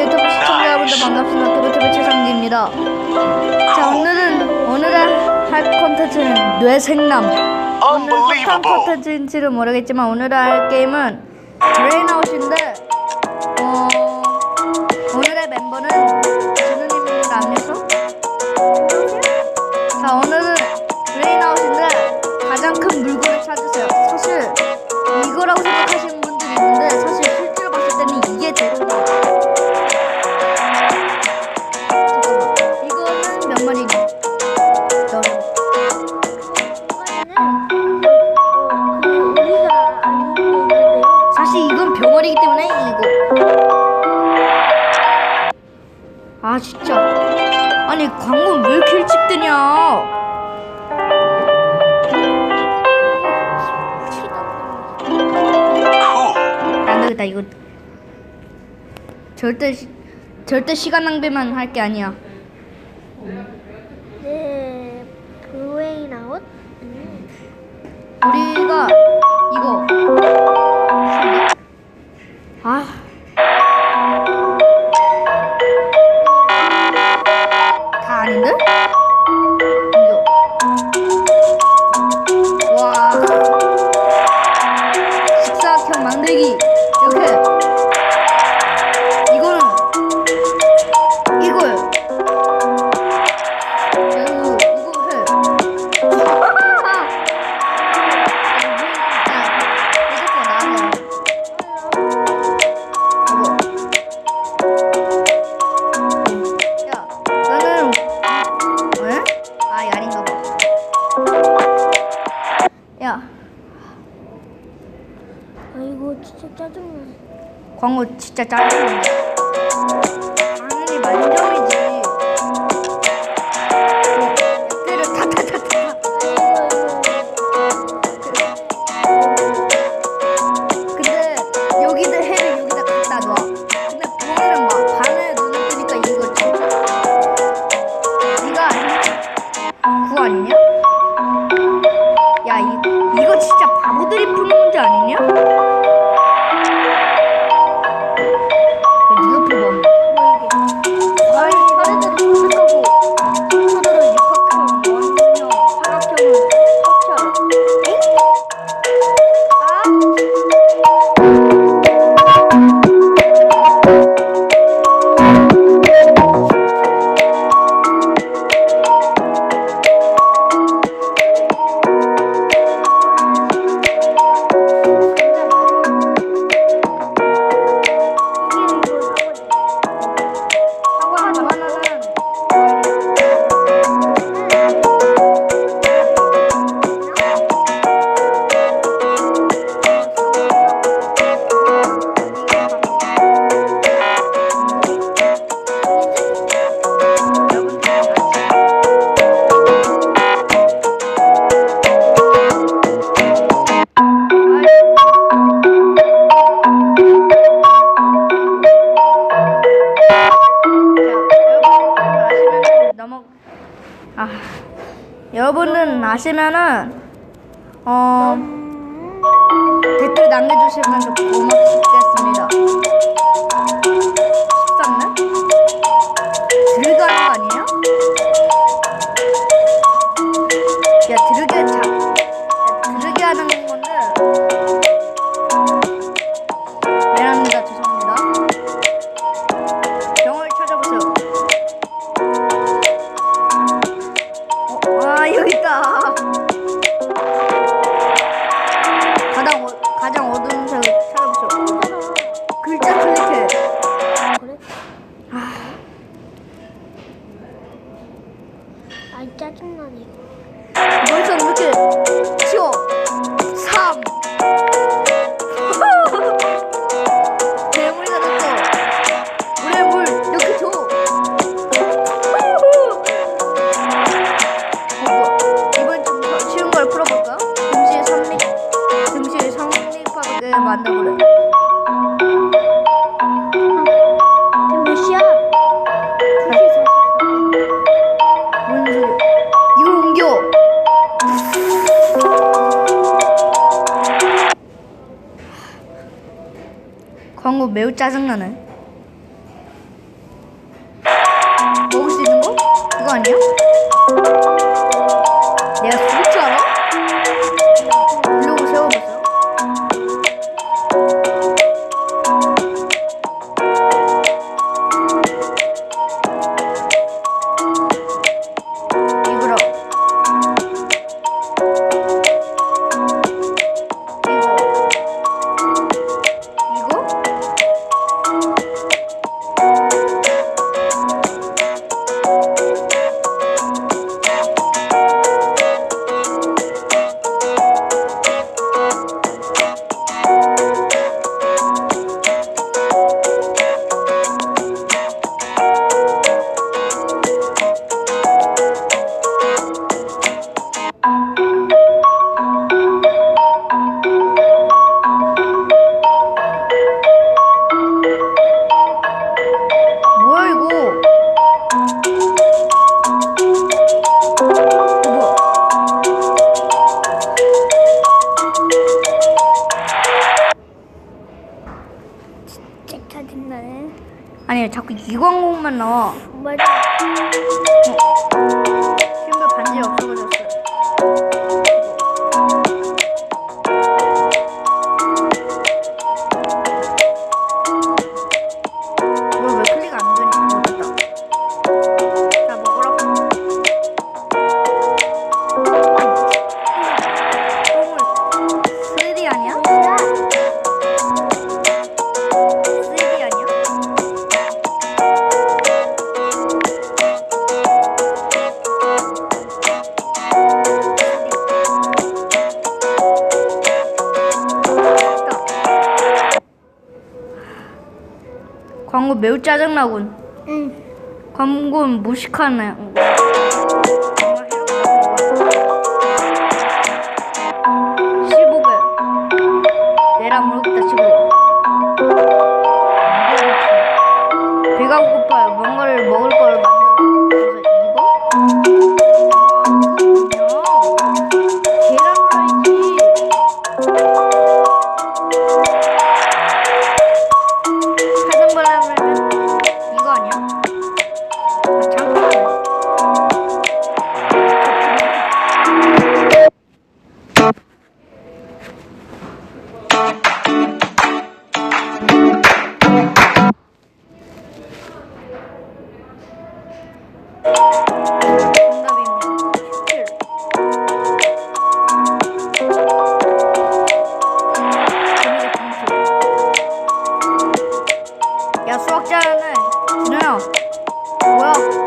유튜브 시청자 여러분들 반갑습니다. 트루트브 최상기입니다. 자 오늘은 오늘의 할 컨텐츠는 뇌생남. 오늘 어떤 컨텐츠인지는 모르겠지만 오늘의 할 게임은 브레인아웃인데 어... 절대 시, 절대 시간 낭비만 할 게 아니야. 네, 브레인 아웃? 우리가 我去找找 여러분은 음. 아시면은 어 댓글 남겨주시면 고맙겠습니다. 거 매우 짜증나네. 광고 매우 짜증나군. 응. 광고는 무식하네. well.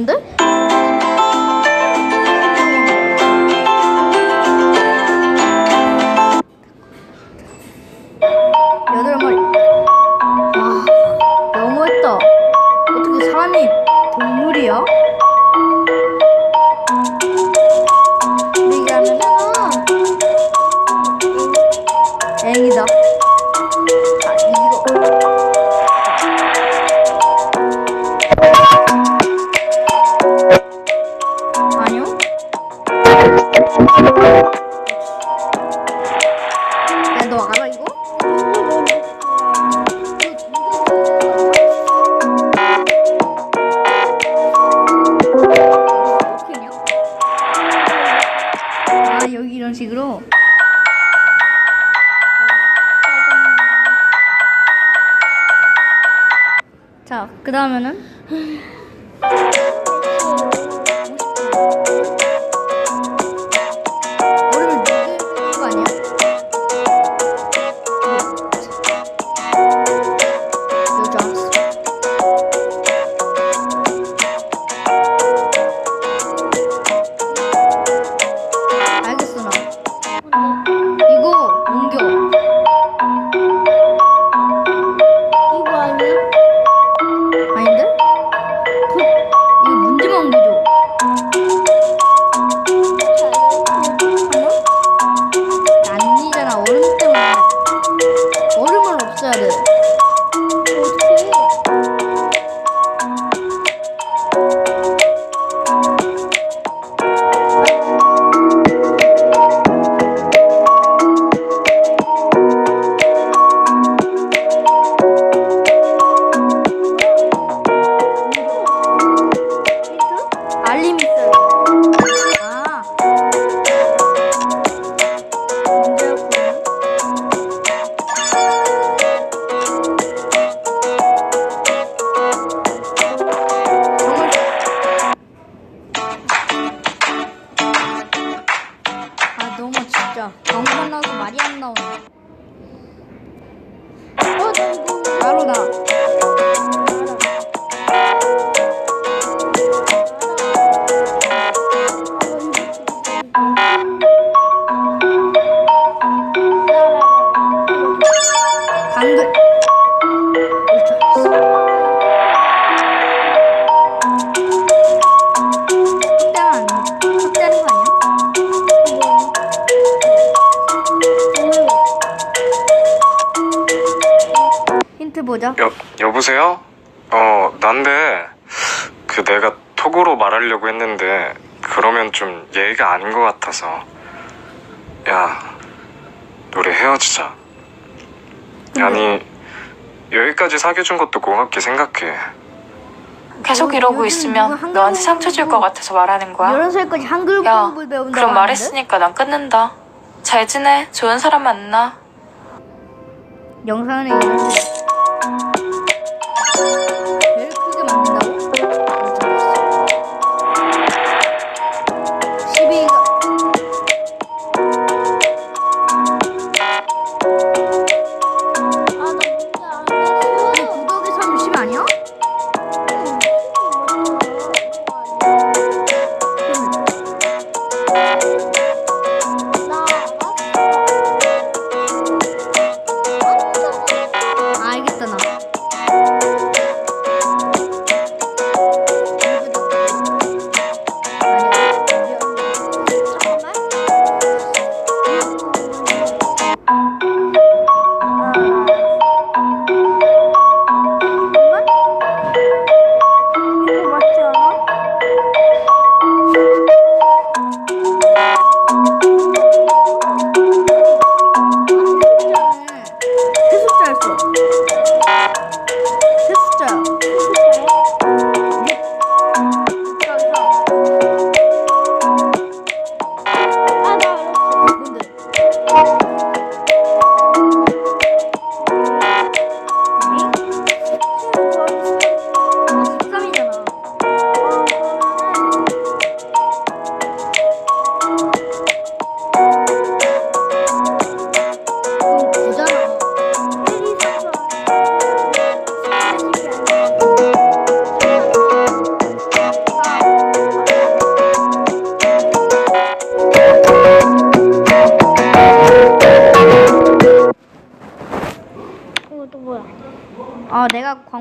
alındığında 그 다음에는 그러면 좀 예의가 아닌 것 같아서. 야, 우리 헤어지자. 아니, 여기까지 사귀어준 것도 고맙게 생각해. 계속 어, 이러고 있으면 누가 너한테 상처 줄 것 같아서 말하는 거야. 11살까지 한글 야, 공부를 배운다고 그럼? 말했으니까 난 끊는다. 잘 지내. 좋은 사람 만나. 있는데 제일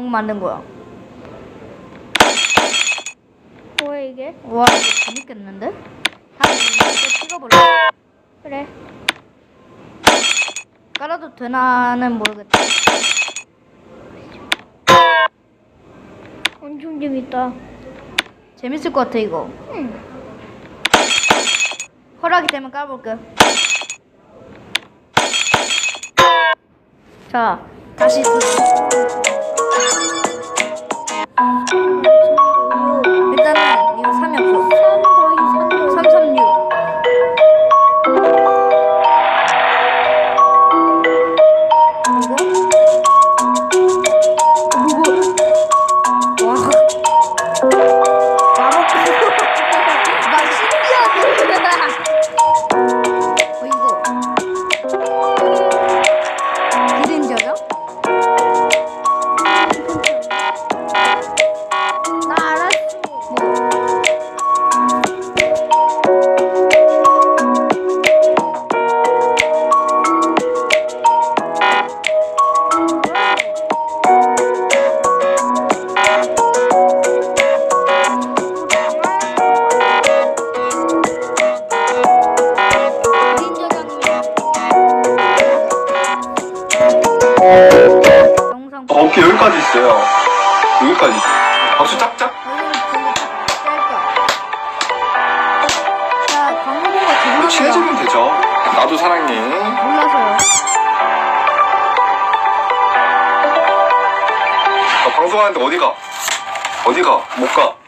맞는 거야. 뭐야 이게? 와 이거 재밌겠는데? 다음 이거 찍어볼래? 그래. 깔아도 되나는 모르겠다. 엄청 재밌다. 재밌을 것 같아 이거. 응. 허락이 되면 까볼게. 자, 다시. 끝까지. 박수 짝짝. 친해지면 되죠. 나도 사랑해. 몰라서요. 아, 방송하는데 어디가? 어디가? 못 가.